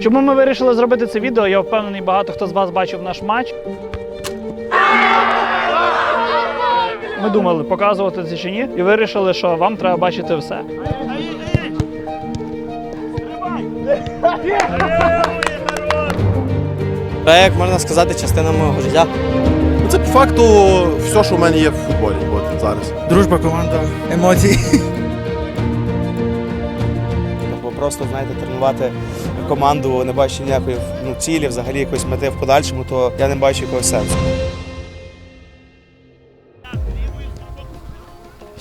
Чому ми вирішили зробити це відео? Я впевнений, багато хто з вас бачив наш матч. Ми думали, показувати це чи ні, і вирішили, що вам треба бачити все. Проект, можна сказати, частина мого життя. Ну, Це по факту все, що в мене є в футболі от зараз. Дружба, команда, емоції. Просто, знаєте, тренувати команду, не бачу ніякої ну, цілі, взагалі якоїсь мети в подальшому, то я не бачу якогось сенсу.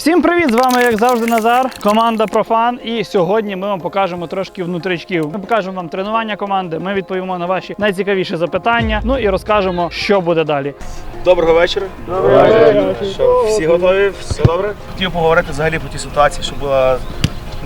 Всім привіт! З вами, як завжди, Назар, команда Профан. І сьогодні ми вам покажемо трошки внутричків. Ми покажемо вам тренування команди. Ми відповімо на ваші найцікавіші запитання. Ну і розкажемо, що буде далі. Доброго вечора. Доброго вечора. Що, всі готові? Все добре? Хотів поговорити взагалі про ті ситуації, що була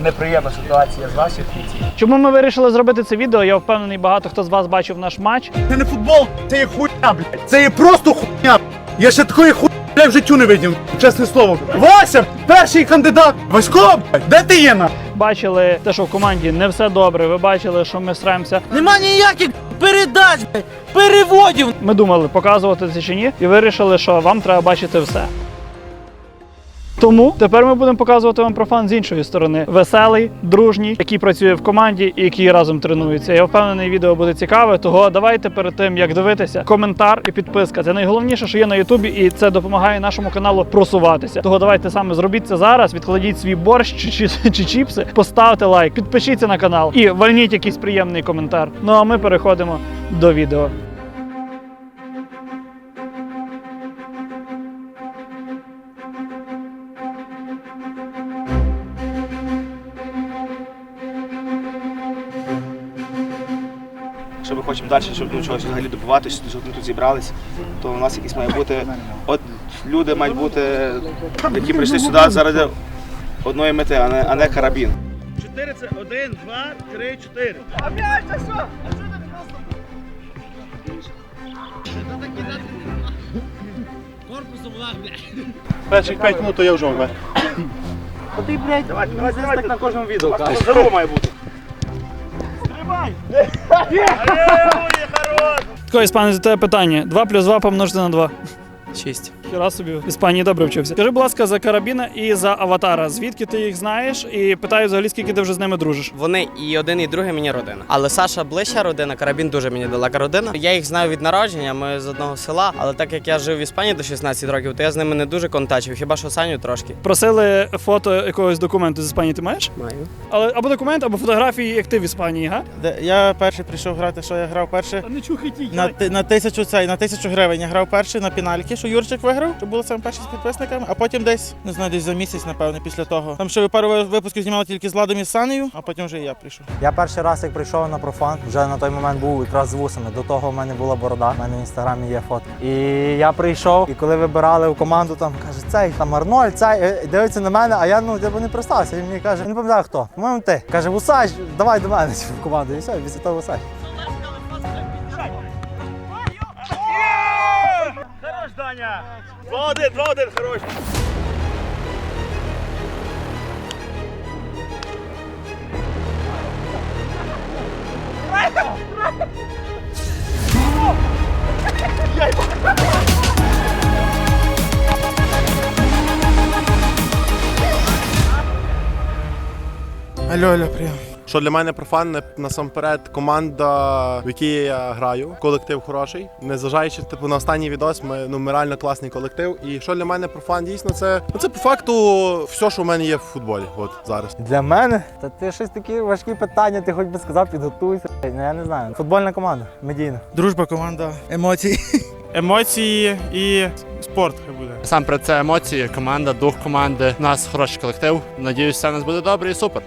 неприємна ситуація з ваших бійців. Чому ми вирішили зробити це відео? Я впевнений, багато хто з вас бачив наш матч. Це не футбол, це є хуйня, блядь. Це є просто хуйня. Я ще такої хуйні, блядь, в життю не видів, чесне слово. Вася, перший кандидат. Васько, блядь, де ти є на? Бачили те, що в команді не все добре. Ви бачили, що ми стараємося. Нема ніяких передач, блядь, переводів. Ми думали, показувати це чи ні, і вирішили, що вам треба бачити все. Тому тепер ми будемо показувати вам профан з іншої сторони. Веселий, дружній, який працює в команді і який разом тренується. Я впевнений, відео буде цікаве. Того давайте перед тим як дивитися, коментар і підписка. Це найголовніше, що є на Ютубі, і це допомагає нашому каналу просуватися. Того давайте саме зробіть це зараз. Відкладіть свій борщ чи, чи, чи чіпси, поставте лайк, підпишіться на канал і вальніть якийсь приємний коментар. Ну а ми переходимо до відео. Якщо ми хочемо далі, щоб ну, чогось взагалі добиватися, щоб ми тут зібрались, то у нас якісь має бути. От люди мають бути, які прийшли сюди заради одної мети, а не, а не карабін. Чотири це один, два, три, чотири. Перших 5 минут то я вже вмер. Давайте, давайте, давайте. на кожному відео. Здорово має бути. Тако, Іспане, за тебе питання. 2 плюс 2 помножити на 2. Шість. Хіра собі в Іспанії добре вчився. Скажи, будь ласка, за карабіна і за аватара. Звідки ти їх знаєш? І питаю взагалі, скільки ти вже з ними дружиш. Вони і один, і другий мені родина. Але Саша ближча родина, карабін дуже мені далека родина. Я їх знаю від народження, ми з одного села. Але так як я жив в Іспанії до 16 років, то я з ними не дуже контачив, хіба що Саню трошки. Просили фото якогось документу з Іспанії. Ти маєш? Маю. Але або документ, або фотографії, як ти в Іспанії, га? Де- Я перший прийшов грати, що я грав перше. Не чухайте. На, ти- на тисячу цей, на тисячу гривень я грав перший на пінальки, що Юрчик виграв. Це було саме перший з підписниками, а потім десь, не знаю, десь за місяць, напевно, після того. Там ще пару ви- випусків знімали тільки з Ладом і Санею, а потім вже і я прийшов. Я перший раз, як прийшов на профан, вже на той момент був якраз з вусами. До того в мене була борода, в мене в інстаграмі є фото. І я прийшов, і коли вибирали в команду, там каже, цей там Арнольд, цей е, дивиться на мене, а я ну типу, не представився. Він мені каже, не пам'ятаю хто. По-моєму, ти. Каже, Вусач, давай до мене в команду. І все, після того Вусач. Два один, два один, хорош! Алло, алло, прийом. Що для мене профан не- насамперед команда, в якій я граю. Колектив хороший. Незважаючи типу на останній відос, ми ну ми реально класний колектив. І що для мене профан дійсно це ну це по факту все, що в мене є в футболі. От зараз. Для мене? Та ти щось такі важкі питання, ти хоч би сказав, підготуйся. Ну я не знаю. Футбольна команда, медійна. Дружба, команда, емоції. Емоції і спорт хай буде. Сам про це емоції, команда, дух команди. У нас хороший колектив. Надіюсь, все у нас буде добре і супер.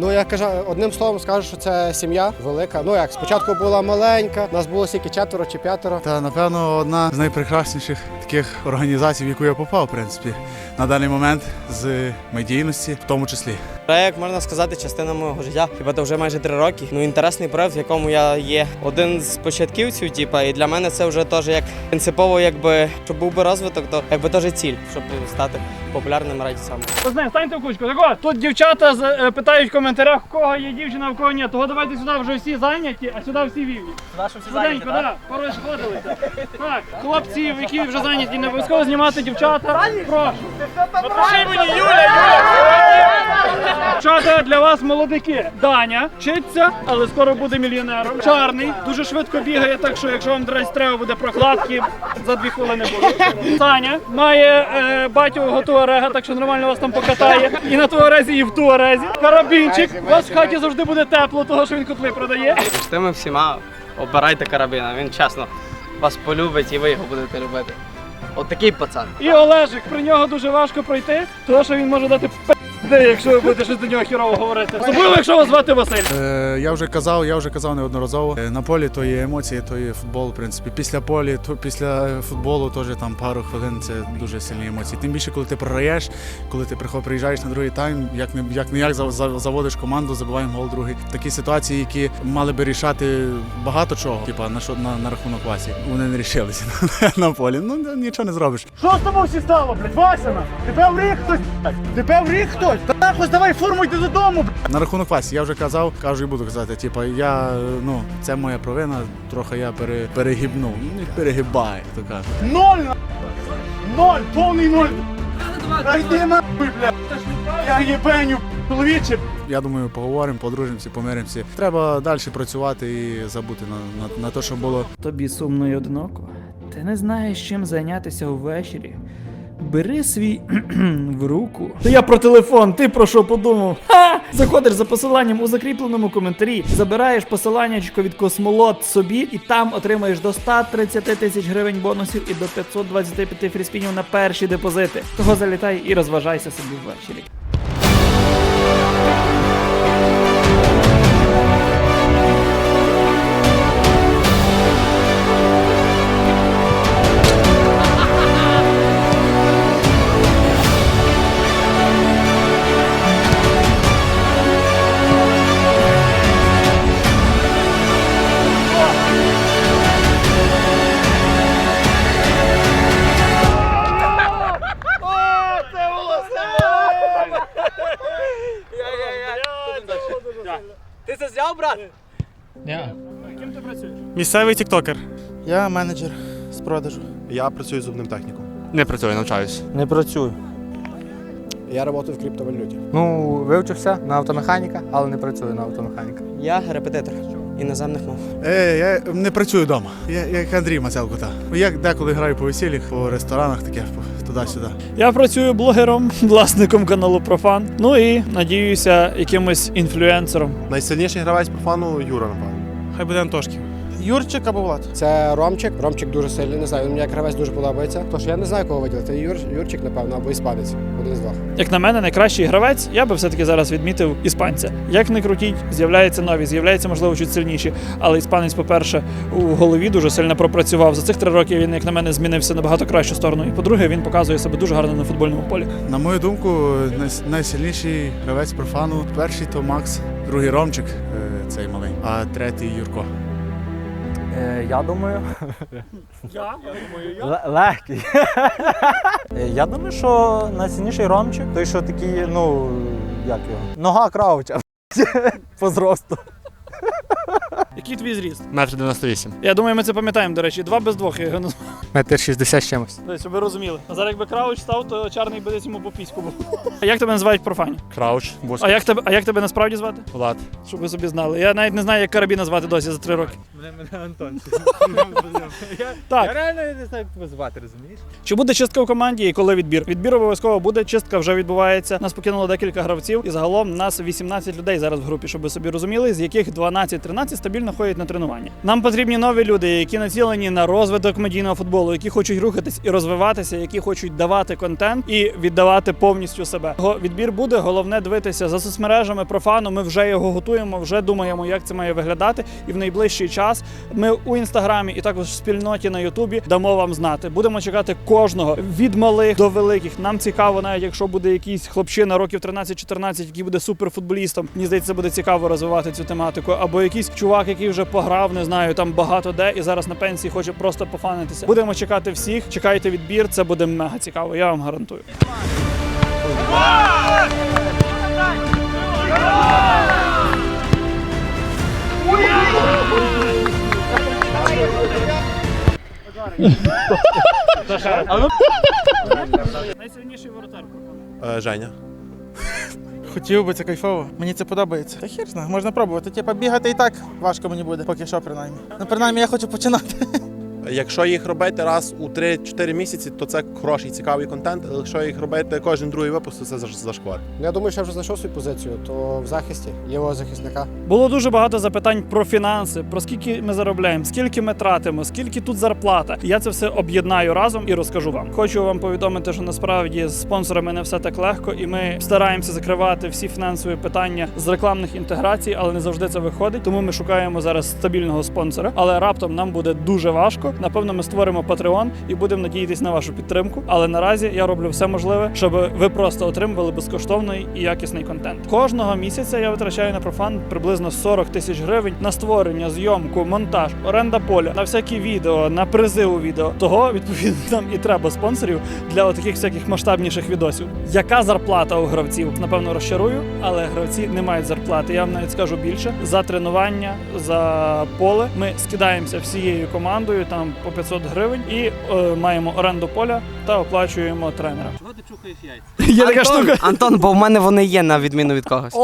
Ну я кажу, одним словом скажу, що це сім'я велика. Ну як спочатку була маленька, нас було стільки четверо чи п'ятеро. Та напевно одна з найпрекрасніших таких організацій, в яку я попав, в принципі, на даний момент з медійності, в тому числі. Проект, можна сказати, частина мого життя. Хіба то вже майже три роки. Ну інтересний проект, в якому я є один з початківців, типа, і для мене це вже теж як принципово, якби щоб був би розвиток, то якби теж ціль, щоб стати популярним раді саме. Пацани, станьте в кучку. Так от, тут дівчата з- е, питають в коментарях, в кого є дівчина, в кого ні. Того давайте сюди вже всі зайняті, а сюди всі вільні. Швиденько, да, порозходилися. Так, хлопці, які вже зайняті, не обов'язково знімати дівчата. Прошу. Напиши мені, Юля, Юля! Дівчата для вас молодики. Даня вчиться, але скоро буде мільйонером. Чарний, дуже швидко бігає, так що якщо вам десь треба буде прокладки, за дві хвилини буде. Саня має е, батю Туарега, так що нормально вас там покатає. І на Туарезі, і в Туарезі. Карабінчик. У вас в хаті завжди буде тепло, того що він котли продає. З тими всіма обирайте карабіна. Він чесно вас полюбить і ви його будете любити. От такий пацан. І Олежик, при нього дуже важко пройти, тому що він може дати пи***де, якщо ви будете щось до нього хірово говорити. Особливо, якщо вас звати Василь. Е, я вже казав, я вже казав неодноразово. Е, На полі то є емоції, то є футбол. В принципі, після полі, то після футболу теж там пару хвилин це дуже сильні емоції. Тим більше, коли ти програєш, коли ти приход, приїжджаєш на другий тайм, як не як не як за- за- заводиш команду, забиваємо гол другий. Такі ситуації, які мали би рішати багато чого, типа на що на, на рахунок Васі. Вони не рішилися на полі. Ну нічого не зробиш. Що з тобою всі стало, блядь, Васяна? Тебе в рік хтось? Тебе в рік хтось? Та нахуй давай форму йди додому, блядь. На рахунок Васі, я вже казав, кажу і буду казати. Типа, я ну це моя провина, трохи я пере, перегибнув. Ну, не перегибаю, то кажуть. Ноль, нахуй. Ноль, повний ноль. Та йди нахуй, блядь. Я їбеню, чоловіче. Я думаю, поговоримо, подружимося, помиримося. Треба далі працювати і забути на, на, на те, що було. Тобі сумно й одиноко. Ти не знаєш, чим зайнятися увечері. Бери свій в руку. Та я про телефон, ти про що подумав? Ха! Заходиш за посиланням у закріпленому коментарі, забираєш посиланнячко від космолот собі, і там отримаєш до 130 тисяч гривень бонусів і до 525 фріспінів на перші депозити. Того залітай і розважайся собі ввечері. Ти це зняв, брат? Ким ти працюєш? Місцевий тіктокер. Я менеджер з продажу. Я працюю зубним техніком. Не працюю, навчаюсь. Не працюю. Я працюю в криптовалюті. Ну, вивчився на автомеханіка, але не працюю на автомеханіка. Я репетитор іноземних мов. Е, я не працюю вдома. Я я як Андрій Мацелко, та. Я деколи граю по весіллях, по ресторанах, таке туди-сюди. Я працюю блогером, власником каналу Профан. Ну і надіюся, якимось інфлюенсером. Найсильніший гравець профану Юра, напевно. Хай буде Антошків. Юрчик або Влад. Це Ромчик. Ромчик дуже сильний, не знаю, він мені як гравець дуже подобається. Тож я не знаю, кого виділити. Юр, Юрчик, напевно, або іспанець. Один з двох. Як на мене, найкращий гравець, я би все-таки зараз відмітив іспанця. Як не крутіть, з'являються нові, з'являються, можливо, чуть сильніші. Але іспанець, по-перше, у голові дуже сильно пропрацював. За цих три роки він, як на мене, змінився набагато кращу сторону. І по-друге, він показує себе дуже гарно на футбольному полі. На мою думку, найсильніший гравець профану. Перший то Макс, другий Ромчик, е, цей малий, а третій Юрко. Е, я думаю, Я, я думаю, ле- легкий. Е, я думаю, що найсильніший Ромчик, той, що такий, ну, як його? Нога крауча по зросту. Який твій зріст? Метр 98. Я думаю, ми це пам'ятаємо, до речі, два без двох я його назвав. Метр 60 з чимось. Тобто, щоб ви розуміли. А зараз якби Крауч став, то чарний би десь йому по піську був. А як тебе називають профані? Крауч, бус, А як тебе, а як тебе насправді звати? Влад. Щоб ви собі знали. Я навіть не знаю, як карабіна звати досі за три роки. Мене, мене Антон. Так. реально не знаю, як тебе звати, розумієш? Чи буде чистка в команді і коли відбір? Відбір обов'язково буде, чистка вже відбувається. Нас покинуло декілька гравців, і загалом нас 18 людей зараз в групі, щоб ви собі розуміли, з яких 12-13 стабільно ходять на тренування. Нам потрібні нові люди, які націлені на розвиток медійного футболу, які хочуть рухатись і розвиватися, які хочуть давати контент і віддавати повністю себе. Го- Відбір буде. Головне дивитися за соцмережами профану. Ми вже його готуємо, вже думаємо, як це має виглядати. І в найближчий час ми у інстаграмі і також в спільноті на Ютубі дамо вам знати. Будемо чекати кожного від малих до великих. Нам цікаво, навіть якщо буде якийсь хлопчина років 13-14, який буде суперфутболістом. Мені здається, буде цікаво розвивати цю тематику. Або якийсь чувак, який вже пограв, не знаю, там багато де і зараз на пенсії хоче просто пофанитися. Будемо чекати всіх. Чекайте відбір, це буде мега цікаво. Я вам гарантую. Найсильніший воротар. Е, Женя. Хотів би це кайфово. Мені це подобається. Та хір знає, можна пробувати. Типа бігати і так важко мені буде, поки що принаймні. Ну, принаймні я хочу починати. Якщо їх робити раз у 3-4 місяці, то це хороший цікавий контент. Але якщо їх робити кожен другий випуск, то це заш- зашквар. Я думаю, що я вже знайшов свою позицію, то в захисті лівого захисника. Було дуже багато запитань про фінанси, про скільки ми заробляємо, скільки ми тратимо, скільки тут зарплата. Я це все об'єднаю разом і розкажу вам. Хочу вам повідомити, що насправді з спонсорами не все так легко, і ми стараємося закривати всі фінансові питання з рекламних інтеграцій, але не завжди це виходить. Тому ми шукаємо зараз стабільного спонсора. Але раптом нам буде дуже важко. Напевно, ми створимо Patreon і будемо надіятися на вашу підтримку. Але наразі я роблю все можливе, щоб ви просто отримували безкоштовний і якісний контент. Кожного місяця я витрачаю на профан приблизно 40 тисяч гривень на створення, зйомку, монтаж, оренда поля, на всякі відео, на призи у відео. Того відповідно нам і треба спонсорів для таких всяких масштабніших відосів. Яка зарплата у гравців? Напевно, розчарую, але гравці не мають зарплати. Я вам навіть скажу більше за тренування, за поле. Ми скидаємося всією командою там по 500 гривень і е, маємо оренду поля та оплачуємо тренера. Чого ти чухаєш яйця? Є така штука. Антон, бо в мене вони є на відміну від когось.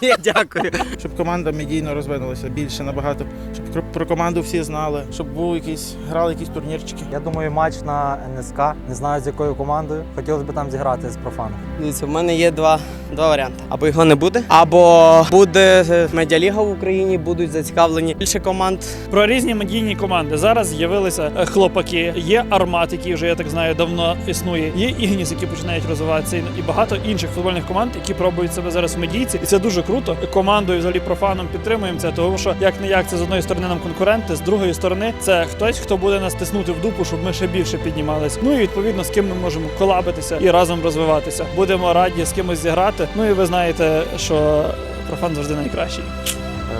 Я дякую. Щоб команда медійно розвинулася більше набагато, щоб про- команду всі знали, щоб був якийсь, грали якісь турнірчики. Я думаю, матч на НСК. Не знаю з якою командою. Хотілося б там зіграти з профаном. Дивіться, в мене є два, два варіанти. Або його не буде, або буде медіаліга в Україні, будуть зацікавлені більше команд. Про різні медійні команди. Зараз з'явилися е, хлопаки, є Армат, який вже я так знаю давно існує. Є Ігніс, які починають розвиватися, і- багато інших футбольних команд, які пробують себе зараз медійці. І це дуже круто. Командою взагалі профаном підтримуємо це, тому що як не як це з одної сторони нам конкуренти, з другої сторони це хтось, хто буде нас тиснути в дупу, щоб ми ще більше піднімались. Ну і відповідно з ким ми можемо колабитися і разом розвиватися. Будемо раді з кимось зіграти. Ну і ви знаєте, що профан завжди найкращий.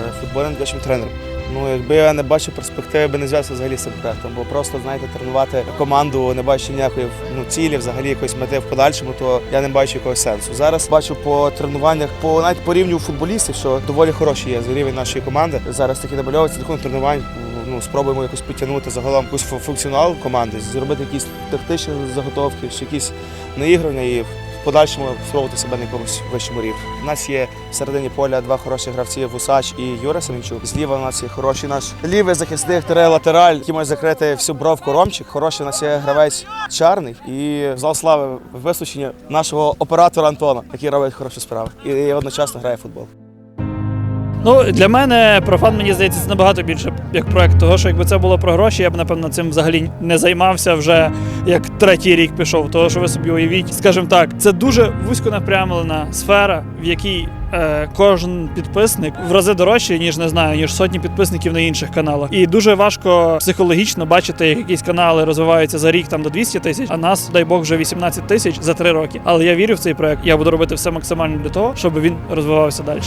Е, футбольним дитячим тренером. Ну, якби я не бачив перспективи, я би не зв'язався взагалі цим проектом, бо просто знаєте, тренувати команду, не бачу ніякої ну, цілі, взагалі якоїсь мети в подальшому, то я не бачу якогось сенсу. Зараз бачу по тренуваннях, по навіть по рівню футболістів, що доволі хороший є рівень нашої команди. Зараз таки намальовується рахунок тренувань. Ну, спробуємо якось підтягнути загалом фу- функціонал команди, зробити якісь тактичні заготовки, якісь наігрування і подальшому спробувати себе на якомусь вищому рівні. У нас є в середині поля два хороші гравці Вусач і Юра Семенчук. Зліва у нас є хороший наш лівий захисник тире латераль, який може закрити всю бровку Ромчик. Хороший у нас є гравець Чарний і зал слави висучення нашого оператора Антона, який робить хороші справи і одночасно грає в футбол. Ну, для мене профан, мені здається, це набагато більше як проект. Того, що якби це було про гроші, я б напевно цим взагалі не займався вже як третій рік пішов. Того, що ви собі уявіть, скажімо так, це дуже вузько напрямлена сфера, в якій е, кожен підписник в рази дорожче, ніж не знаю, ніж сотні підписників на інших каналах. І дуже важко психологічно бачити, як якісь канали розвиваються за рік там до 200 тисяч, а нас, дай Бог, вже 18 тисяч за три роки. Але я вірю в цей проект. Я буду робити все максимально для того, щоб він розвивався далі.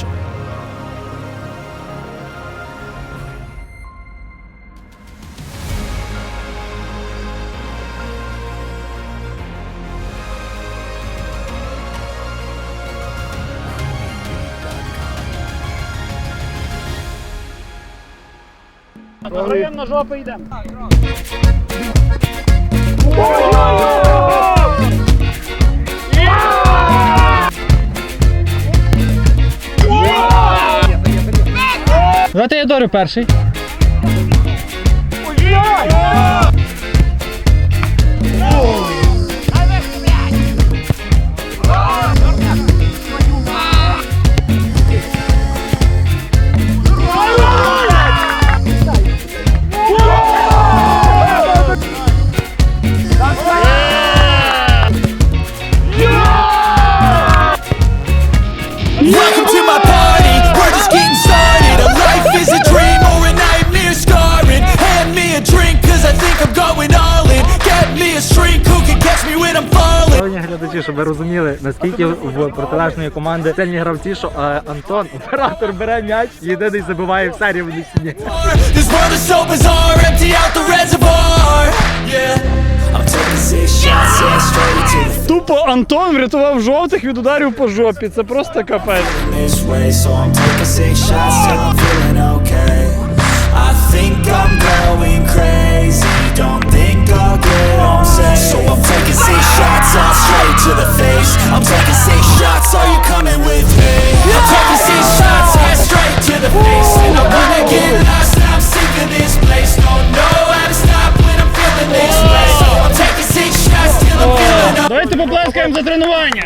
Жопи йдемо. Давайте я дорю перший. Щоб ви розуміли, наскільки в протилежної команди сильні гравці, що е, Антон, оператор бере м'яч, єдиний забиває в серії в стіні. This world is so bizarre, empty out the reservoir Yeah I'm taking six shots, yeah, straight to the Тупо Антон врятував жовтих від ударів по жопі. Це просто капець. think I'm going crazy, don't think I'll get on safe. So I'm shots all straight to the face. I'm taking six shots, are you coming with me? I'm taking six shots, yeah, straight to the face. And I wanna get lost, and I'm sick of this place. Don't know how to stop when I'm feeling this way. I'm taking six shots till I'm feeling up Давайте поплескаємо за тренування.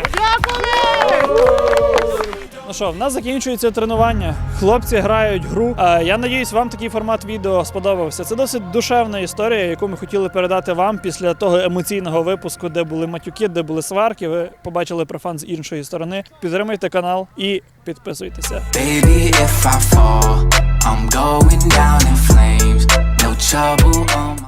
Ну що, в нас закінчується тренування. Хлопці грають гру. А я надіюсь, вам такий формат відео сподобався. Це досить душевна історія, яку ми хотіли передати вам після того емоційного випуску, де були матюки, де були сварки. Ви побачили профан з іншої сторони. Підтримуйте канал і підписуйтеся. Baby, if I fall, I'm going down in flames. No trouble on my